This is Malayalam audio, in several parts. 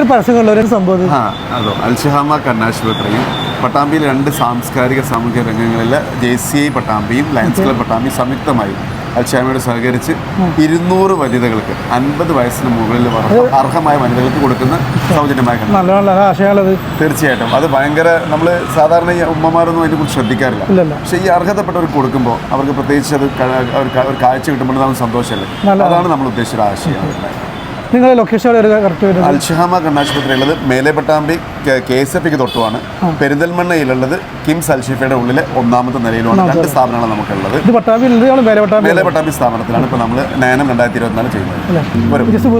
നല്ലൊരു പരസ്യമുള്ള ഒരു സംഭവം ആ അതോ. അൽഷഹാമ കണ്ണാശുപത്രിയും പട്ടാമ്പിയിൽ രണ്ട് സാംസ്കാരിക സാമൂഹിക രംഗങ്ങളിൽ ജെ സി ഐ പട്ടാമ്പിയും ലയൻസ് ക്ലബ് പട്ടാമ്പിയും സംയുക്തമായി അൽഷഹാമയോട് സഹകരിച്ച് ഇരുന്നൂറ് വനിതകൾക്ക് അൻപത് വയസ്സിന് മുകളിൽ അർഹമായ വനിതകൾക്ക് കൊടുക്കുന്ന സൗജന്യമായ തീർച്ചയായിട്ടും. അത് ഭയങ്കര നമ്മൾ സാധാരണ ഈ ഉമ്മമാരൊന്നും അതിനെക്കുറിച്ച് ശ്രദ്ധിക്കാറില്ല. പക്ഷെ ഈ അർഹതപ്പെട്ടവർക്ക് കൊടുക്കുമ്പോൾ അവർക്ക് പ്രത്യേകിച്ച് അത് ഒരു കാഴ്ച കിട്ടുമ്പോൾ നമുക്ക് സന്തോഷമല്ലേ? അതാണ് നമ്മൾ ഉദ്ദേശിച്ച ആശയം. നിങ്ങളുടെ ലൊക്കേഷൻ കറക്റ്റ് വരുന്നത് അൽഷഹാമ കണ്ണാശുപത്രി ഉള്ളത് മേലെ പട്ടാമ്പി കെ എസ് എഫ് തൊട്ടുമാണ് പെരിന്തൽമണ്ണയിലുള്ളത് കിംസ് അൽഷിഫയുടെ ഉള്ളിലെ ഒന്നാമത്തെ നിലയിലുമാണ്. രണ്ട് സ്ഥാപനങ്ങളാണ് നമുക്കുള്ളത്. ഇത് പട്ടാമ്പി ഉള്ളത് നമ്മൾ മേലെ പട്ടാമ്പി സ്ഥാപനത്തിലാണ് ഇപ്പോൾ നമ്മൾ നയനം രണ്ടായിരത്തി ഇരുപത്തിനാല് ചെയ്യുന്നത് വരും ജസ്റ്റ്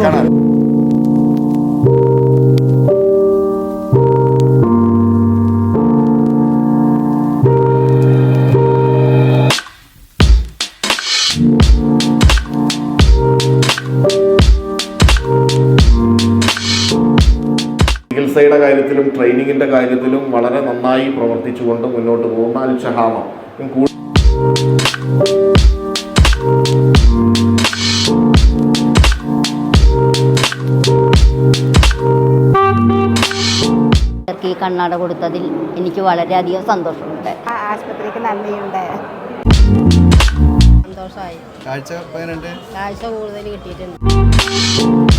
ചികിത്സയുടെ കാര്യത്തിലും ട്രെയിനിങ്ങിന്റെ കാര്യത്തിലും വളരെ നന്നായി പ്രവർത്തിച്ചുകൊണ്ട് മുന്നോട്ട് പോകുന്ന അൽ ഷഹാമ കൂ- അവർക്ക് ഈ കണ്ണാട കൊടുത്തതിൽ എനിക്ക് വളരെയധികം സന്തോഷമുണ്ട്. ആ ആശുപത്രിക്ക് നന്ദിയുണ്ട്. സന്തോഷമായി. കാഴ്ച കൂടുതൽ കിട്ടിയിട്ടുണ്ട്.